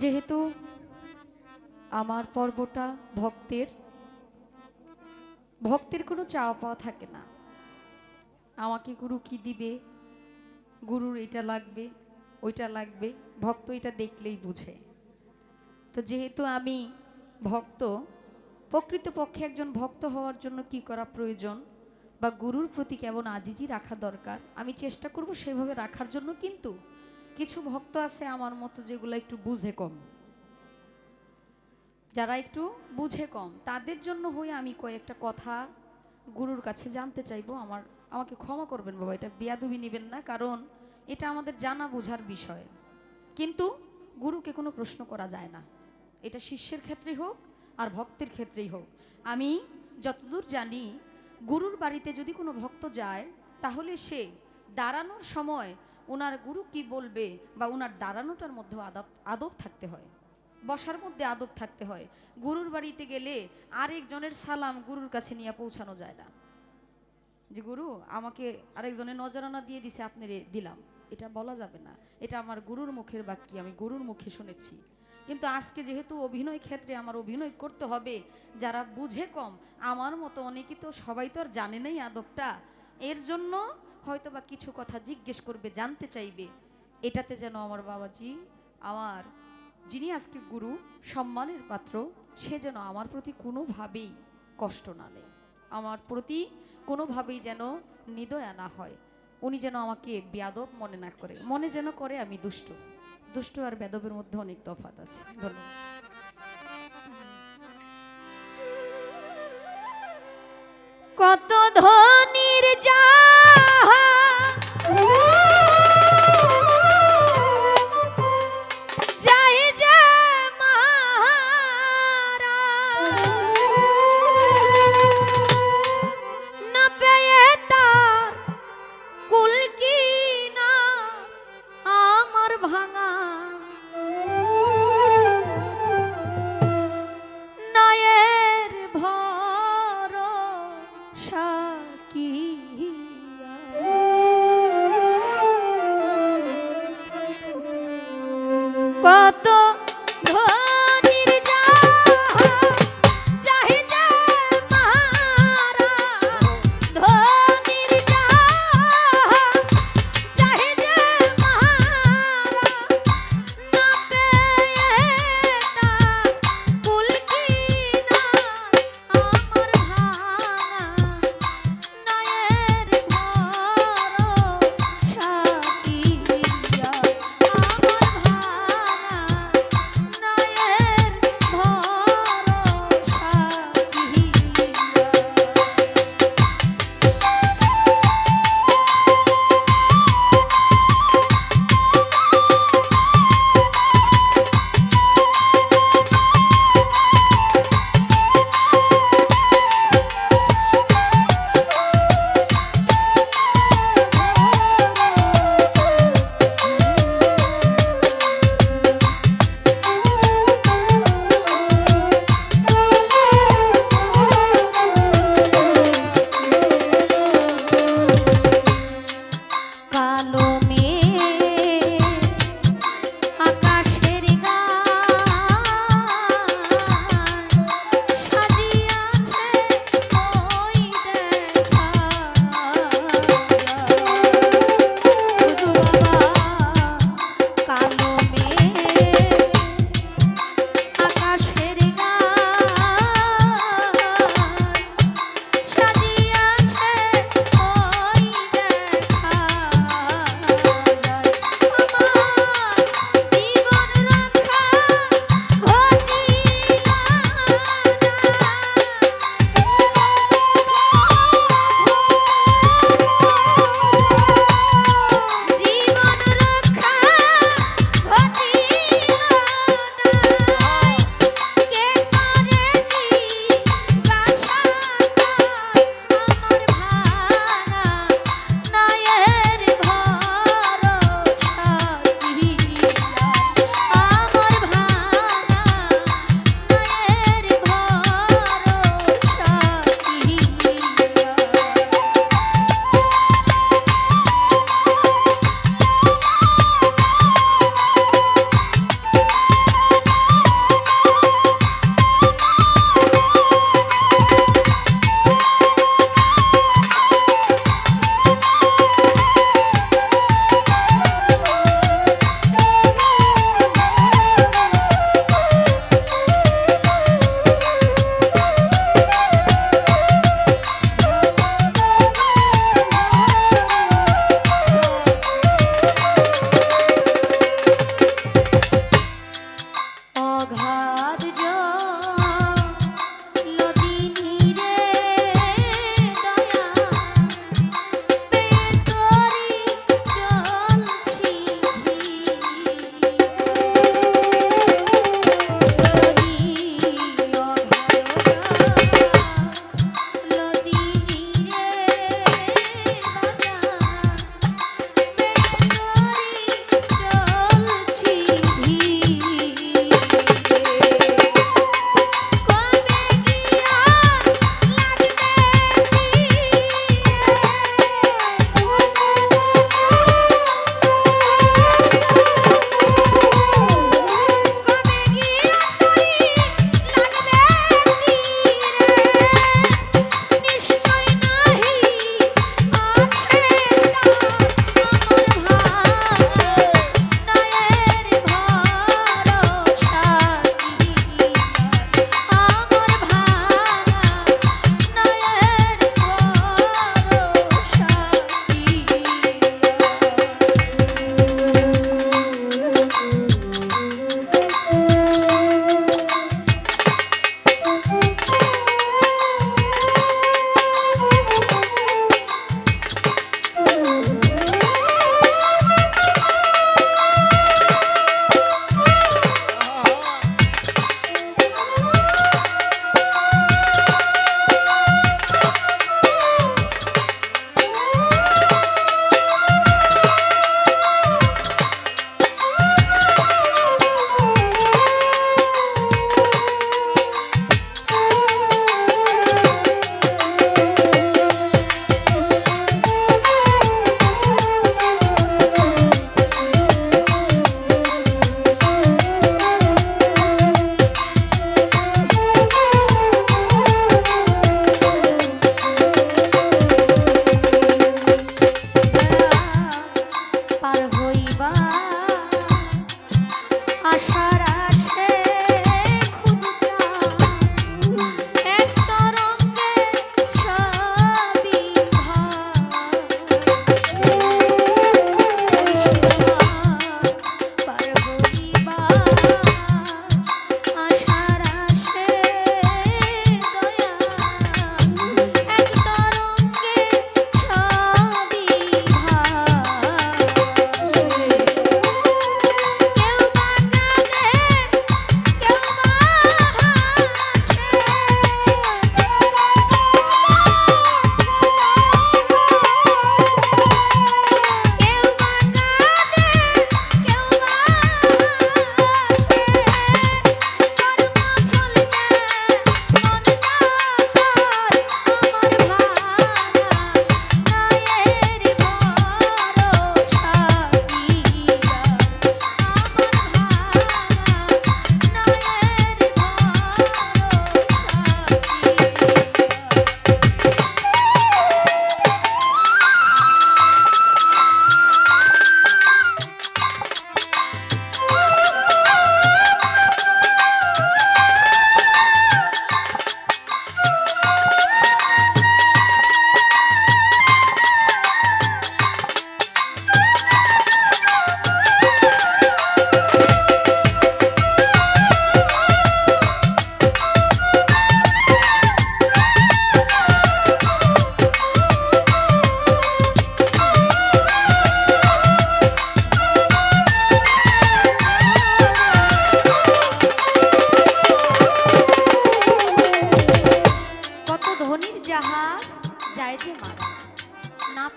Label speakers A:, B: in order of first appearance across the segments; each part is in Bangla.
A: যেহেতু আমার পর্বটা ভক্তের ভক্তের কোনো চাওয়া পাওয়া থাকে না। আমাকে গুরু কি দিবে? গুরুর এটা লাগবে, ওইটা লাগবে, ভক্ত এটা দেখলেই বুঝে। তো যেহেতু আমি ভক্ত, প্রকৃতপক্ষে একজন ভক্ত হওয়ার জন্য কি করা প্রয়োজন বা গুরুর প্রতি কেমন আজিজি রাখা দরকার, আমি চেষ্টা করব সেভাবে রাখার জন্য কিন্তু কিছু ভক্ত আছে আমার মতো যেগুলো একটু বুঝে কম। যারা একটু বুঝে কম, তাদের জন্য হয়ে আমি কয়েকটা কথা গুরুর কাছে জানতে চাইব। আমার, আমাকে ক্ষমা করবেন বাবা, এটা বিয়াদুবি নেবেন না, কারণ এটা আমাদের জানা বোঝার বিষয়। কিন্তু গুরুকে কোনো প্রশ্ন করা যায় না। এটা শিষ্যের ক্ষেত্রেই হোক আর ভক্তের ক্ষেত্রেই হোক। আমি যতদূর জানি, গুরুর বাড়িতে যদি কোনো ভক্ত যায়, তাহলে সে দাঁড়ানোর সময় ওনার গুরু কি বলবে বা ওনার দাঁড়ানোটার মধ্যেও আদব আদব থাকতে হয়, বসার মধ্যে আদব থাকতে হয়। গুরুর বাড়িতে গেলে আরেকজনের সালাম গুরুর কাছে নিয়ে পৌঁছানো যায় না। যে গুরু, আমাকে আরেকজনের নজরানা দিয়ে দিছে, আপনারে দিলাম। এটা বলা যাবে না। এটা আমার গুরুর মুখের বাক্যি, আমি গুরুর মুখে শুনেছি। কিন্তু আজকে যেহেতু অভিনয় ক্ষেত্রে আমার অভিনয় করতে হবে, যারা বুঝে কম, আমার মতো অনেকে তো সবাই তো আর জানে নাই আদবটা, এর জন্য হয়তো বা কিছু কথা জিজ্ঞেস করবে, জানতে চাইবে। এটাতে যেন আমার বাবাজি, আমার যিনি আজকে গুরু, সম্মানের পাত্র, সে যেন আমার প্রতি কোনোভাবেই কষ্ট না নেয়। আমার প্রতি কোনোভাবেই যেন নিদয়া না হয়। উনি যেন আমাকে বেয়াদব মনে না করে। মনে যেন করে আমি দুষ্ট। দুষ্ট আর বেদবের মধ্যে অনেক তফাত আছে। ধন্যবাদ।
B: কত ধনির কত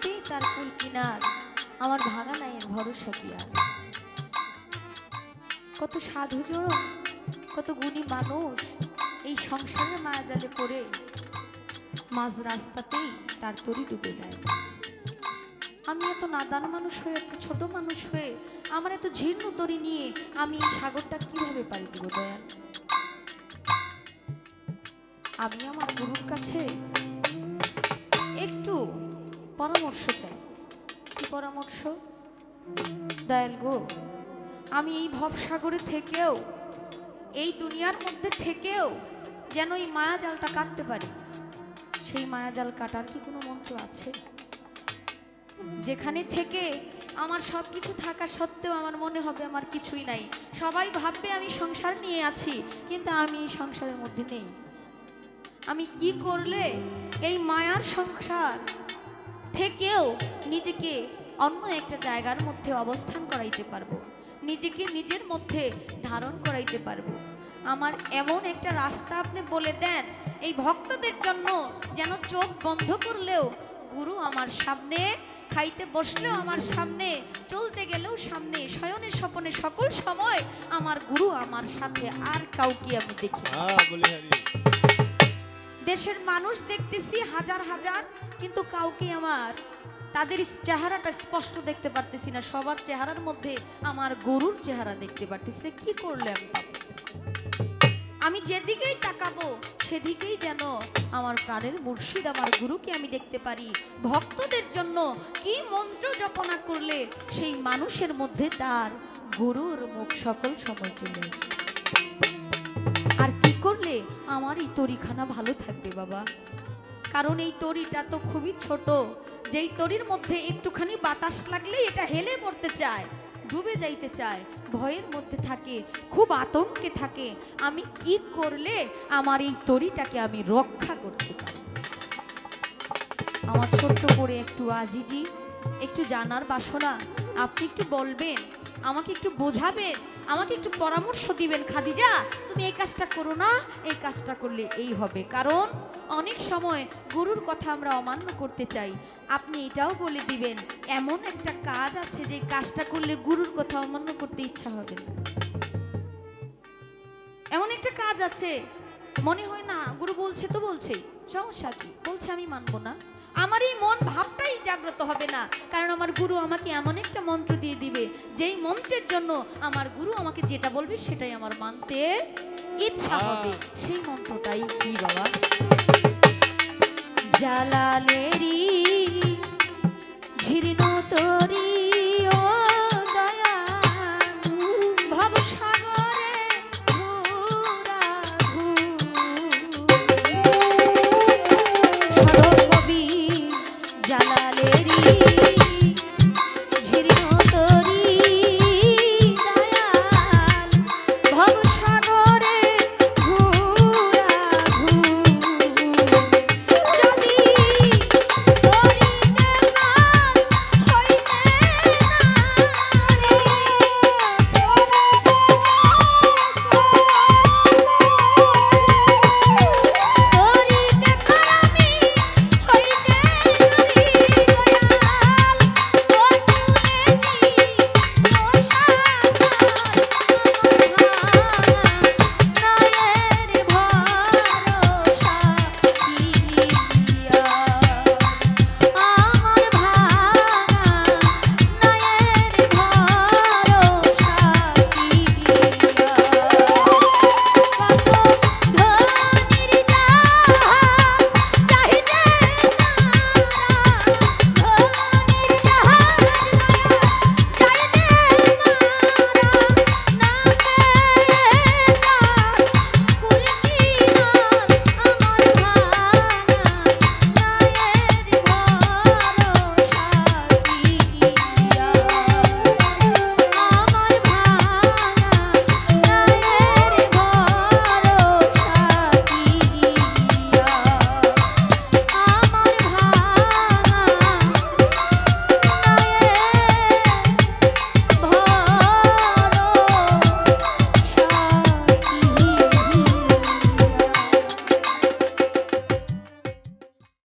B: পেয়ে তার কুল
A: কিনার আমার ভাঙা নাইয়ের ভরসা কি কত সাধু জোড়, কত গুণী মানুষ এই সংসারের মায়াজালে পড়ে, মাঝ রাস্তাতেই তার তরি ডুবে যায়। আমি এত নাদান মানুষ হয়ে, এত ছোট মানুষ হয়ে, আমার এত জীর্ণ তরি নিয়ে আমি এই সাগরটা কীভাবে পারি দিব দয়াল? আমি আমার গুরুর কাছে পরামর্শ চাই। কি পরামর্শ? দয়াল গো, আমি এই ভবসাগরে থেকেও, এই দুনিয়ার মধ্যে থেকেও যেন এই মায়াজালটা কাটতে পারি। সেই মায়াজাল কাটার কি কোনো মন্ত্র আছে? যেখানে থেকে আমার সব কিছু থাকা সত্ত্বেও আমার মনে হবে আমার কিছুই নাই। সবাই ভাববে আমি সংসার নিয়ে আছি, কিন্তু আমি এই সংসারের মধ্যে নেই। আমি কি করলে এই মায়ার সংসার থেকেও নিজেকে অন্য একটা জায়গার মধ্যে অবস্থান করাইতে পারব। নিজেকে নিজের মধ্যে ধারণ করাইতে পারব। আমার এমন একটা রাস্তা আপনি বলে দেন, এই ভক্তদের জন্য যেন চোখ বন্ধ করলেও গুরু আমার সামনে, খাইতে বসলেও আমার সামনে, চলতে গেলেও সামনে, শয়নে স্বপনে সকল সময় আমার গুরু আমার সাথে আর কাউকে আমি দেখি দেশের মানুষ দেখতেছি হাজার হাজার, কিন্তু কাউকে আমার, তাদের চেহারাটা স্পষ্ট দেখতে পারতেছি না। সবার চেহারার মধ্যে আমার গরুর চেহারা দেখতে পারতেছি না। কি করলে আমি পাবো? আমি যেদিকেই তাকাবো, সেদিকেই যেন আমার প্রাণের মুর্শিদ, আমার গুরুকে আমি দেখতে পারি। ভক্তদের জন্য কি মন্ত্র জপনা করলে সেই মানুষের মধ্যে তার গুরুর মুখ সকল সময় চলে আসে আর কি করলে? আমার এই তরিখানা ভালো থাকবে বাবা। কারণ এই তরিটা তো খুবই ছোট। যেই তরির মধ্যে একটুখানি বাতাস লাগলে এটা হেলে পড়তে চায়, ডুবে যাইতে চায়, ভয়ের মধ্যে থাকে, খুব আতঙ্কে থাকে। আমি কি করলে আমার এই তরিটাকে আমি রক্ষা করতে পারি? আমার ছোট্ট করে একটু আজিজি, একটু জানার বাসনা, আপনি একটু বলবেন, আমাকে একটু বোঝাবেন আমাকে একটু পরামর্শ দিবেন, খাদিজা। তুমি এই কাজটা করো না, এই কাজটা করলে এই হবে। কারণ অনেক সময় গুরুর কথা আমরা অমান্য করতে চাই। আপনি এটাও বলে দিবেন, এমন একটা কাজ আছে যে কাজটা করলে গুরুর কথা অমান্য করতে ইচ্ছা হবে। এমন একটা কাজ আছে, মনে হয় না, গুরু বলছে তো বলছেই। সমস্যা কি? বলছে আমি মানবো না। আমার এই মন ভাবটাই জাগ্রত হবে না। কারণ আমার গুরু আমাকে এমন একটা মন্ত্র দিয়ে দিবে যেই মন্ত্রের জন্য আমার গুরু আমাকে যেটা বলবে সেটাই আমার মানতে ইচ্ছা হবে। সেই মন্ত্রটাই কি বাবা? জালালেরি